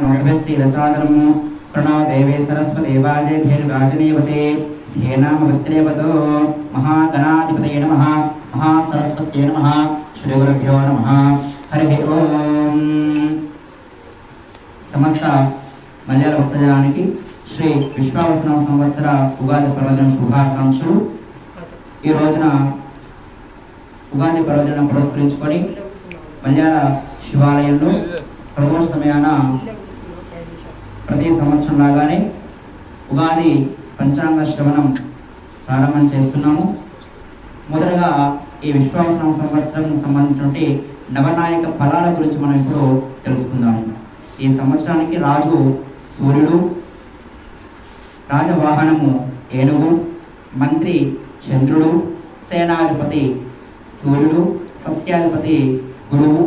నోటభిస్సీదసాదనము ప్రణో దేవే సరస్వతే వాజేభిర్వాజనేవతే ధ్యేనామవత్రేవతో మహాగణాధిపతయ నమ మహాసరస్వత్యై నమ శ్రీగురుభ్యో నమ. హరి ఓం. సమస్త మలయాళ భక్తజనానికి శ్రీ విశ్వావసన సంవత్సర ఉగాది పర్వదిన శుభాకాంక్షలు. ఈ రోజున ఉగాది పర్వదినం పురస్కరించుకొని మలయాళ శివాలయంలో ప్రదోష సమయాన ప్రతి సంవత్సరం లాగానే ఉగాది పంచాంగ శ్రవణం ప్రారంభం చేస్తున్నాము. మొదటగా ఈ విశ్వాసం సంవత్సరం సంబంధించినటువంటి నవనాయక ఫలాల గురించి మనం ఇప్పుడు తెలుసుకుందాము ఈ సంవత్సరానికి రాజు సూర్యుడు రాజవాహనము ఏనుగు మంత్రి చంద్రుడు సేనాధిపతి సూర్యుడు సస్యాధిపతి గురువు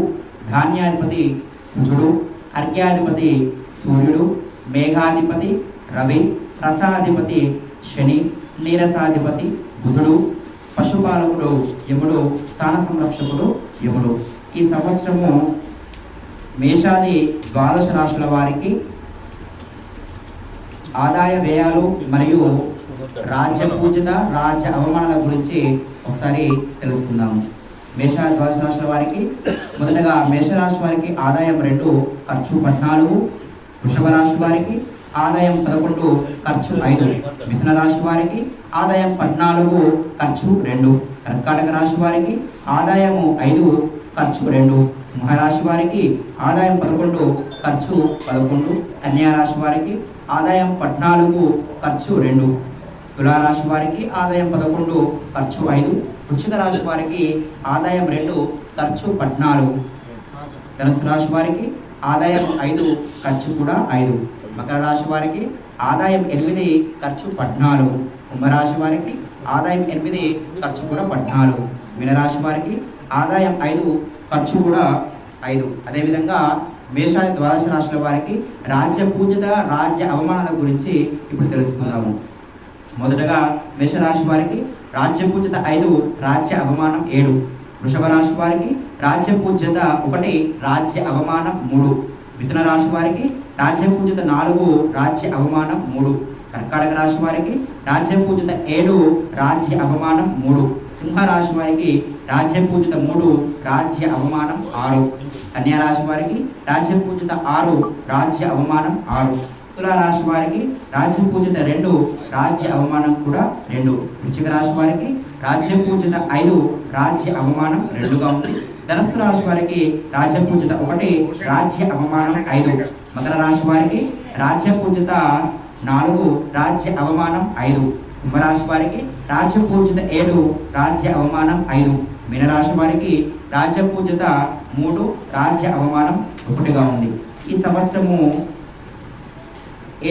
ధాన్యాధిపతి కుజుడు అర్ఘ్యాధిపతి సూర్యుడు మేఘాధిపతి రవి రసాధిపతి శని నీరసాధిపతి బుధుడు పశుపాలకుడు యముడు స్థాన సంరక్షకుడు యముడు. ఈ సంవత్సరము మేషాది ద్వాదశ రాశుల వారికి ఆదాయ వ్యయాలు మరియు రాజ్య పూజిత రాజ్య అవమానాల గురించి ఒకసారి తెలుసుకుందాము. మేషరాశి ద్వాదశ రాశుల వారికి మొదటగా మేషరాశి వారికి ఆదాయం రెండు ఖర్చు పద్నాలుగు. వృషభ రాశి వారికి ఆదాయం పదకొండు ఖర్చు ఐదు. మిథున రాశి వారికి ఆదాయం పద్నాలుగు ఖర్చు రెండు. కర్కాటక రాశి వారికి ఆదాయము ఐదు ఖర్చు రెండు. సింహరాశి వారికి ఆదాయం పదకొండు ఖర్చు పదకొండు. కన్యారాశి వారికి ఆదాయం పద్నాలుగు ఖర్చు రెండు. తులారాశి వారికి ఆదాయం పదకొండు ఖర్చు ఐదు. వృశ్చిక రాశి వారికి ఆదాయం రెండు ఖర్చు పద్నాలుగు. ధనుసు రాశి వారికి ఆదాయం ఐదు ఖర్చు కూడా ఐదు. మకర రాశి వారికి ఆదాయం ఎనిమిది ఖర్చు పద్నాలుగు. కుంభరాశి వారికి ఆదాయం ఎనిమిది ఖర్చు కూడా పద్నాలుగు. మీనరాశి వారికి ఆదాయం ఐదు ఖర్చు కూడా ఐదు. అదేవిధంగా మేషాది ద్వాదశ రాశుల వారికి రాజ్య పూజిత రాజ్య అవమానాల గురించి ఇప్పుడు తెలుసుకుందాము. మొదటగా మేషరాశి వారికి రాజ్య పూజ్యత ఐదు రాజ్య అవమానం ఏడు. వృషభ రాశి వారికి రాజ్య పూజ్యత ఒకటి రాజ్య అవమానం మూడు. మిథున రాశి వారికి రాజ్య పూజ్యత నాలుగు రాజ్య అవమానం మూడు. కర్కాటక రాశి వారికి రాజ్య పూజిత ఏడు రాజ్య అవమానం మూడు. సింహ రాశి వారికి రాజ్య పూజిత మూడు రాజ్య అవమానం ఆరు. కన్యా రాశి వారికి రాజ్య పూజిత ఆరు రాజ్య అవమానం ఆరు. తులా రాశి వారికి రాజ్య పూజిత రెండు రాజ్య అవమానం కూడా రెండు. వృశ్చిక రాశి వారికి రాజ్య పూజిత ఐదు రాజ్య అవమానం రెండుగా ఉంది. ధనస్సు రాశి వారికి రాజ్య పూజిత ఒకటి రాజ్య అవమానం ఐదు. మకర రాశి వారికి రాజ్య పూజిత నాలుగు రాజ్య అవమానం ఐదు. కుంభరాశి వారికి రాజ్య పూజిత ఏడు రాజ్య అవమానం ఐదు. మీనరాశి వారికి రాజ్య పూజిత మూడు రాజ్య అవమానం ఒకటిగా ఉంది. ఈ సంవత్సరము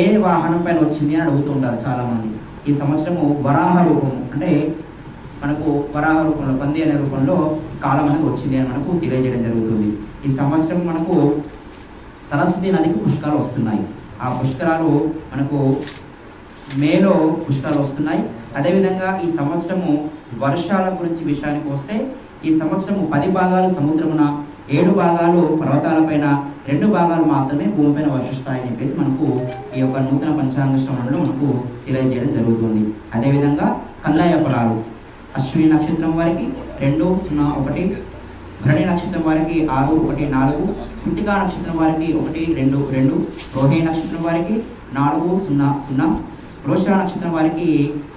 ఏ వాహనం పైన వచ్చింది అని అడుగుతూ ఉంటారు చాలామంది. ఈ సంవత్సరము వరాహ రూపము అంటే మనకు వరాహ రూపంలో పంది అనే రూపంలో కాలం అనేది వచ్చింది అని మనకు తెలియజేయడం జరుగుతుంది. ఈ సంవత్సరం మనకు సరస్వతి నదికి పుష్కరాలు వస్తున్నాయి. ఆ పుష్కరాలు మనకు మేలో పుష్కరాలు వస్తున్నాయి. అదేవిధంగా ఈ సంవత్సరము వర్షాల గురించి విషయానికి వస్తే ఈ సంవత్సరము పది భాగాలు సముద్రమున ఏడు భాగాలు పర్వతాలపైన రెండు భాగాలు మాత్రమే భూమిపైన వర్షిస్తాయని చెప్పేసి మనకు ఈ యొక్క నూతన పంచాంగ శ్రవణంలో మనకు తెలియజేయడం జరుగుతుంది. అదేవిధంగా కందాయ ఫలాలు. అశ్విని నక్షత్రం వారికి రెండు సున్నా ఒకటి భరణి నక్షత్రం వారికి ఆరు ఒకటి నాలుగు కృతికా నక్షత్రం వారికి ఒకటి రెండు రెండు రోహిణి నక్షత్రం వారికి నాలుగు సున్నా సున్నా రోషా నక్షత్రం వారికి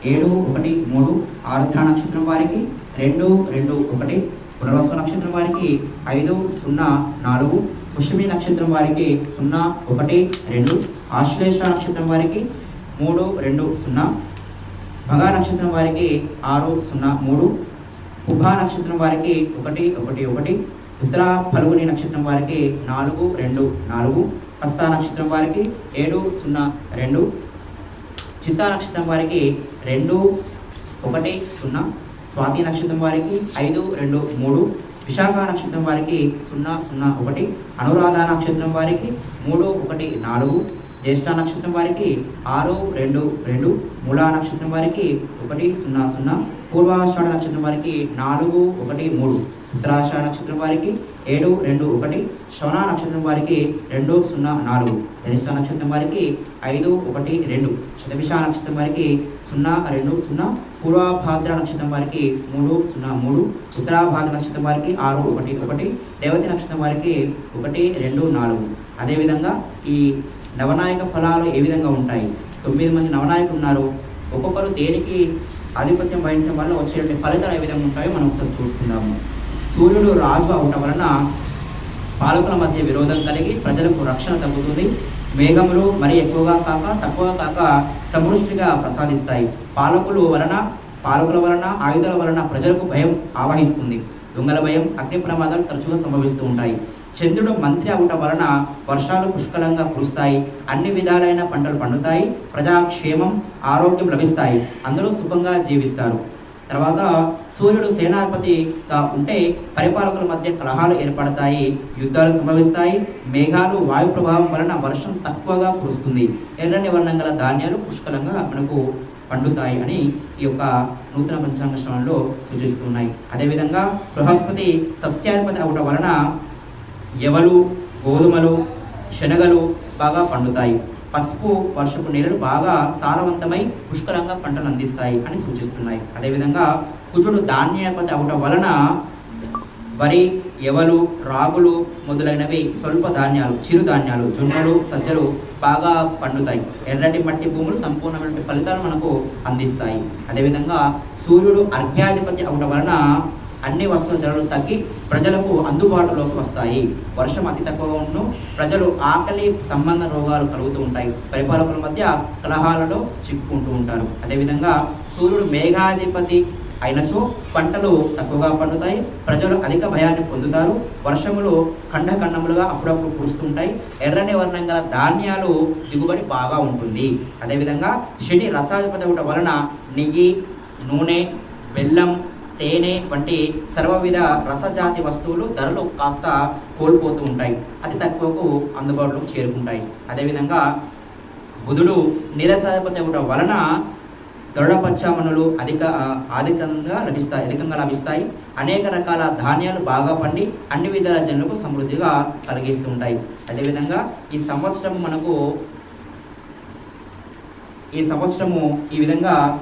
ఏడు ఒకటి మూడు ఆరుద్ర నక్షత్రం వారికి రెండు రెండు ఒకటి పునర్వసు నక్షత్రం వారికి ఐదు సున్నా నాలుగు పుష్యమి నక్షత్రం వారికి సున్నా ఒకటి రెండు ఆశ్లేష నక్షత్రం వారికి మూడు రెండు సున్నా భగా నక్షత్రం వారికి ఆరు సున్నా మూడు ఉభా నక్షత్రం వారికి ఒకటి ఒకటి ఒకటి ఉత్తర పలువుని నక్షత్రం వారికి నాలుగు రెండు నాలుగు హస్త నక్షత్రం వారికి ఏడు సున్నా రెండు చిత్తా నక్షత్రం వారికి రెండు ఒకటి సున్నా స్వాతి నక్షత్రం వారికి ఐదు రెండు మూడు విశాఖ నక్షత్రం వారికి సున్నా సున్నా ఒకటి అనురాధ నక్షత్రం వారికి మూడు ఒకటి నాలుగు జ్యేష్ఠ నక్షత్రం వారికి ఆరు రెండు రెండు మూలా నక్షత్రం వారికి ఒకటి సున్నా సున్నా పూర్వాషాఢ నక్షత్రం వారికి నాలుగు ఒకటి మూడు. ఉత్తరాషాఢ నక్షత్రం వారికి ఏడు రెండు ఒకటి. శ్రవణ నక్షత్రం వారికి రెండు సున్నా నాలుగు. ధనిష్ట నక్షత్రం వారికి ఐదు ఒకటి రెండు. శతభిష నక్షత్రం వారికి సున్నా రెండు సున్నా. పూర్వభాద్ర నక్షత్రం వారికి మూడు సున్నా మూడు. ఉత్తరాభాద్ర నక్షత్రం వారికి ఆరు ఒకటి ఒకటి. రేవతి నక్షత్రం వారికి ఒకటి రెండు నాలుగు. అదేవిధంగా ఈ నవనాయక ఫలాలు ఏ విధంగా ఉంటాయి? తొమ్మిది మంది నవనాయకులు ఉన్నారు. ఒక్కొక్కరు దేనికి ఆధిపత్యం వహించడం వల్ల వచ్చేటువంటి ఫలితాలు ఏ విధంగా ఉంటాయో మనం ఒకసారి చూసుకుందాము. సూర్యుడు రాజు అవటం వలన పాలకుల మధ్య విరోధం కలిగి ప్రజలకు రక్షణ తగ్గుతుంది. మేఘములు మరి ఎక్కువగా కాక తక్కువ కాక సమృష్టిగా ప్రసాదిస్తాయి. పాలకులు వలన పాలకుల వలన ఆయుధాల వలన ప్రజలకు భయం ఆవహిస్తుంది. దొంగల భయం అగ్ని ప్రమాదాలు తరచుగా సంభవిస్తూ ఉంటాయి. చంద్రుడు మంత్రి అవటం వలన వర్షాలు పుష్కలంగా కురుస్తాయి అన్ని విధాలైన పంటలు పండుతాయి ప్రజాక్షేమం ఆరోగ్యం లభిస్తాయి అందరూ సుఖంగా జీవిస్తారు. తర్వాత సూర్యుడు సేనాధిపతిగా ఉంటే పరిపాలకుల మధ్య కలహాలు ఏర్పడతాయి యుద్ధాలు సంభవిస్తాయి మేఘాలు వాయు ప్రభావం వలన వర్షం తక్కువగా కురుస్తుంది. ఎర్రని వర్ణం గల ధాన్యాలు పుష్కలంగా మనకు పండుతాయి అని ఈ యొక్క నూతన పంచాంగ శ్రమంలో సూచిస్తున్నాయి. అదేవిధంగా బృహస్పతి సస్యాధిపతి అవడం వలన ఎవలు గోధుమలు శనగలు బాగా పండుతాయి. పసుపు వర్షపు నీళ్ళు బాగా సారవంతమై పుష్కలంగా పంటలు అందిస్తాయి అని సూచిస్తున్నాయి. అదేవిధంగా కుజుడు ధాన్యాపతి అవటం వలన వరి ఎవలు రాగులు మొదలైనవి స్వల్ప ధాన్యాలు చిరుధాన్యాలు జొన్నలు సజ్జలు బాగా పండుతాయి. ఎర్రటి మట్టి భూములు సంపూర్ణమైన ఫలితాలు మనకు అందిస్తాయి. అదేవిధంగా సూర్యుడు అర్ఘ్యాధిపతి అవటం వలన అన్ని వస్తువుల ధరలు తగ్గి ప్రజలకు అందుబాటులోకి వస్తాయి. వర్షం అతి తక్కువగా ఉండు ప్రజలు ఆకలి సంబంధ రోగాలు కలుగుతూ ఉంటాయి. పరిపాలకుల మధ్య కలహాలలో చిక్కుకుంటూ ఉంటారు. అదేవిధంగా సూర్యుడు మేఘాధిపతి అయినచో పంటలు తక్కువగా పండుతాయి ప్రజలు అధిక భయాన్ని పొందుతారు. వర్షములు ఖండఖండములుగా అప్పుడప్పుడు కురుస్తుంటాయి. ఎర్రని వర్ణం గల ధాన్యాలు దిగుబడి బాగా ఉంటుంది. అదేవిధంగా శని రసాధిపతి ఒకటి వలన నెయ్యి నూనె బెల్లం తేనె వంటి సర్వవిధ రసజాతి వస్తువులు ధరలు కాస్త కోల్పోతూ ఉంటాయి. అతి తక్కువకు అందుబాటులోకి చేరుకుంటాయి. అదేవిధంగా బుధుడు నీరసాధిపతి వలన దృఢపచ్చామణులు అధిక అధికంగా లభిస్తాయి అధికంగా లభిస్తాయి. అనేక రకాల ధాన్యాలు బాగా పండి అన్ని విధాల జనులకు సమృద్ధిగా కలిగిస్తూ ఉంటాయి. అదేవిధంగా ఈ సంవత్సరం మనకు ఈ సంవత్సరము ఈ విధంగా